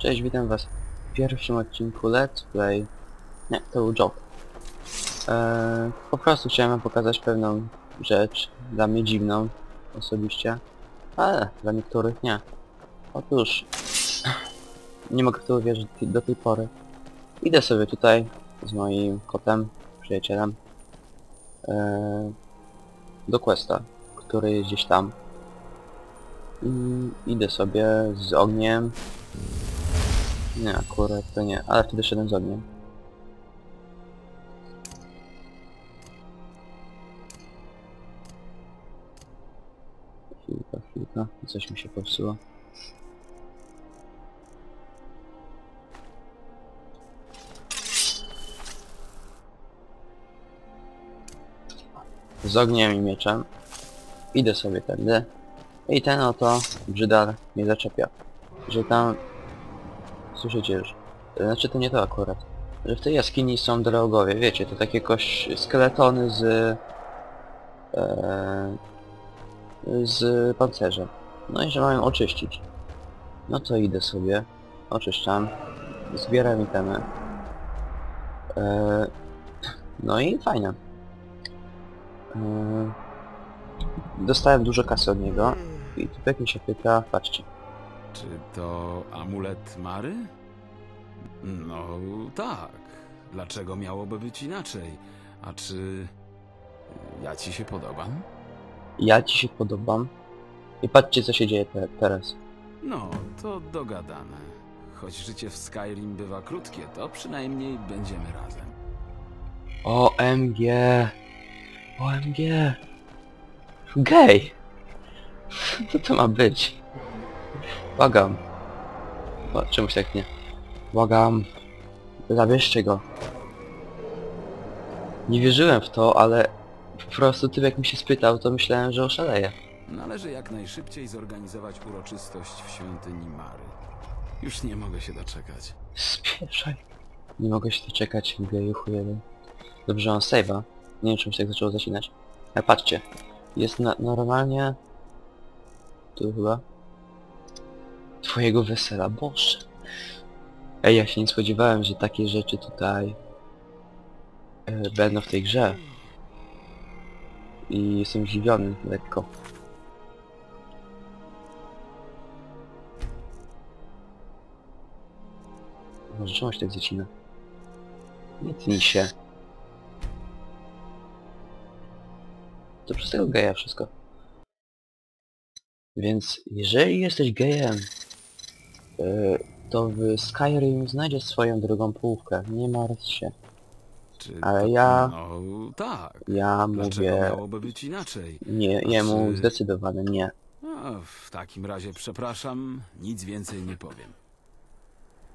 Cześć, witam was w pierwszym odcinku Let's Play... Nie, to był job. Eee, po prostu chciałem pokazać pewną rzecz, dla mnie dziwną osobiście, ale dla niektórych nie. Otóż... Nie mogę w to uwierzyć do tej pory. Idę sobie tutaj z moim kotem, przyjacielem, eee, do questa, który jest gdzieś tam. I idę sobie z ogniem. Nie, akurat to nie, ale wtedy szedłem z ogniem. Chwilka, chwilka, coś mi się popsuło. Z ogniem i mieczem. Idę sobie tędy. I ten oto brzydal mnie zaczepia. Że tam... Słyszycie już. Znaczy to nie to akurat. Że w tej jaskini są drogowie, wiecie, to takie koś... skeletony z... E, z pancerzem. No i że mają oczyścić. No to idę sobie. Oczyszczam. Zbieram itemy. E, no i fajne. E, dostałem dużo kasy od niego. I typek mi się pyta, patrzcie. Czy to amulet Mary? No tak. Dlaczego miałoby być inaczej? A czy ja ci się podobam? Ja ci się podobam. I patrzcie co się dzieje te, teraz. No, to dogadane. Choć życie w Skyrim bywa krótkie, to przynajmniej będziemy razem. OMG! OMG! Gej! Co to ma być? Błagam. O, czemuś tak nie. Błagam. Zabierzcie go. Nie wierzyłem w to, ale po prostu ty jak mi się spytał, to myślałem, że oszaleję. Należy jak najszybciej zorganizować uroczystość w świątyni Mary. Już nie mogę się doczekać. Spieszaj. Nie mogę się doczekać, geju chujowy. Dobrze, on save'a. Nie wiem, czemu się tak zaczęło zacinać. Ale patrzcie. Jest na normalnie... Tu chyba... Twojego wesela, boże. Ej, ja się nie spodziewałem, że takie rzeczy tutaj... E, będą w tej grze. I jestem zdziwiony lekko. Może czemu się tak zacina? Nie tnij się. To przez tego geja wszystko. Więc jeżeli jesteś gejem, to w Skyrim znajdziesz swoją drugą połówkę. Nie martw się. Czy Ale to... ja- No tak. Ja Dlaczego mówię... miałoby być inaczej? Nie, jemu Czy- zdecydowane nie. No, w takim razie przepraszam, nic więcej nie powiem.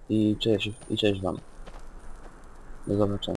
I cześć, i cześć wam. Do zobaczenia.